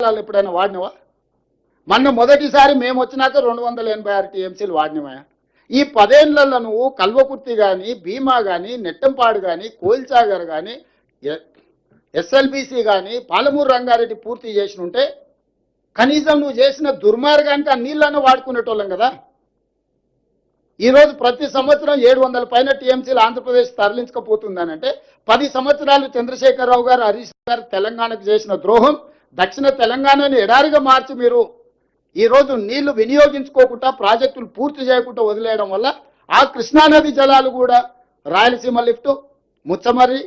వాళ్ళు ఎప్పుడైనా వాడినవా? మొన్న మొదటిసారి మేము వచ్చినాక రెండు వందల ఎనభై ఆరు టీఎంసీలు వాడినవా ఈ పదేళ్ళలో నువ్వు కల్వకుర్తి కానీ భీమా కానీ నెట్టంపాడు కానీ కోల్చాగర్ కానీ ఎస్ఎల్బిసి కానీ పాలమూరు రంగారెడ్డి పూర్తి చేసిన ఉంటే కనీసం నువ్వు చేసిన దుర్మార్గానికి ఆ నీళ్ళను వాడుకునేటోళ్ళం కదా. ఈరోజు ప్రతి సంవత్సరం ఏడు వందల పైన టీఎంసీలు ఆంధ్రప్రదేశ్ తరలించకపోతుందని అంటే పది సంవత్సరాలు చంద్రశేఖరరావు గారు హరీష్ గారు తెలంగాణకు చేసిన ద్రోహం దక్షిణ తెలంగాణని ఎడారిగా మార్చి మీరు ఈరోజు నీళ్ళు వినియోగించుకోకుండా ప్రాజెక్టులు పూర్తి చేయకుండా వదిలేయడం వల్ల ఆ కృష్ణానది జలాలు కూడా రాయలసీమ లిఫ్ట్ ముచ్చమర్రి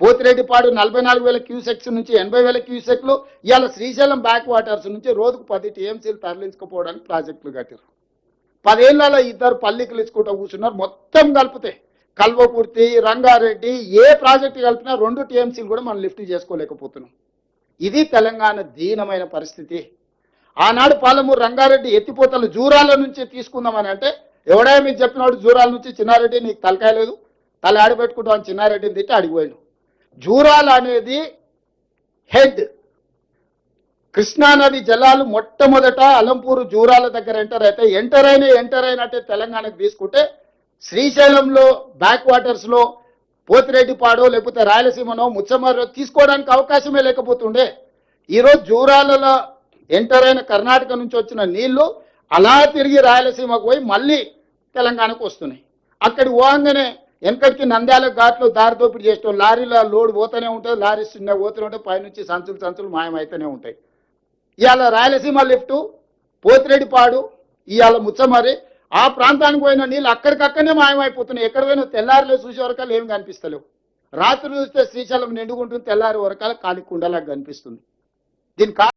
పోతిరెడ్డిపాడు నలభై నాలుగు వేల క్యూసెక్స్ నుంచి ఎనభై వేల క్యూసెక్లు ఇవాళ శ్రీశైలం బ్యాక్ వాటర్స్ నుంచి రోజుకు పది టీఎంసీలు తరలించుకోపోవడానికి ప్రాజెక్టులు కట్టారు పదేళ్ళలో ఇద్దరు పల్లికలు ఇచ్చుకుంటూ కూర్చున్నారు మొత్తం కలిపితే కల్వకుర్తి రంగారెడ్డి ఏ ప్రాజెక్టు కలిపినా రెండు టీఎంసీలు కూడా మనం లిఫ్ట్ చేసుకోలేకపోతున్నాం. ఇది తెలంగాణ దీనమైన పరిస్థితి. ఆనాడు పాలమూరు రంగారెడ్డి ఎత్తిపోతలు జూరాల నుంచి తీసుకుందామని అంటే ఎవడా మీకు చెప్పినాడు జూరాల నుంచి చిన్నారెడ్డి నీకు తలకాయ లేదు. తల ఆడబెట్టుకుంటాం అని చిన్నారెడ్డిని తిట్టి అడిగిపోయాడు జూరాల అనేది హెడ్. కృష్ణానది జలాలు మొట్టమొదట అలంపూరు జూరాల దగ్గర ఎంటర్ అయితే ఎంటర్ అయిన ఎంటర్ అయినట్టే తెలంగాణకు తీసుకుంటే శ్రీశైలంలో బ్యాక్ వాటర్స్లో పోతిరెడ్డిపాడో లేకపోతే రాయలసీమనో ముచ్చమరో తీసుకోవడానికి అవకాశమే లేకపోతుండే. ఈరోజు జూరాలలో ఎంటర్ అయిన కర్ణాటక నుంచి వచ్చిన నీళ్ళు అలా తిరిగి రాయలసీమకు పోయి మళ్ళీ తెలంగాణకు వస్తున్నాయి. అక్కడికి పోగానే వెనకటికి నంద్యాల ఘాట్లో దారిదోపిడి చేసిన లారీల లారీలో లోడ్ పోతూనే ఉంటుంది లారీ చిన్న పోతూనే ఉంటాయి పైనుంచి సంచులు సంచులు మాయమైతూనే ఉంటాయి. ఇవాళ రాయలసీమ లిఫ్టు పోతిరెడ్డిపాడు ఇవాళ ముచ్చమరి ఆ ప్రాంతానికి పోయిన నీళ్ళు అక్కడికక్కడనే మాయమైపోతున్నాయి. ఎక్కడ పోయినా తెల్లారిలో చూసే వరకాలు ఏమి కనిపిస్తలేవు. రాత్రి చూస్తే శ్రీశైలం నిండుకుంటుంది తెల్లారి వరకాల కాలి కుండలాగా కనిపిస్తుంది. దీని కా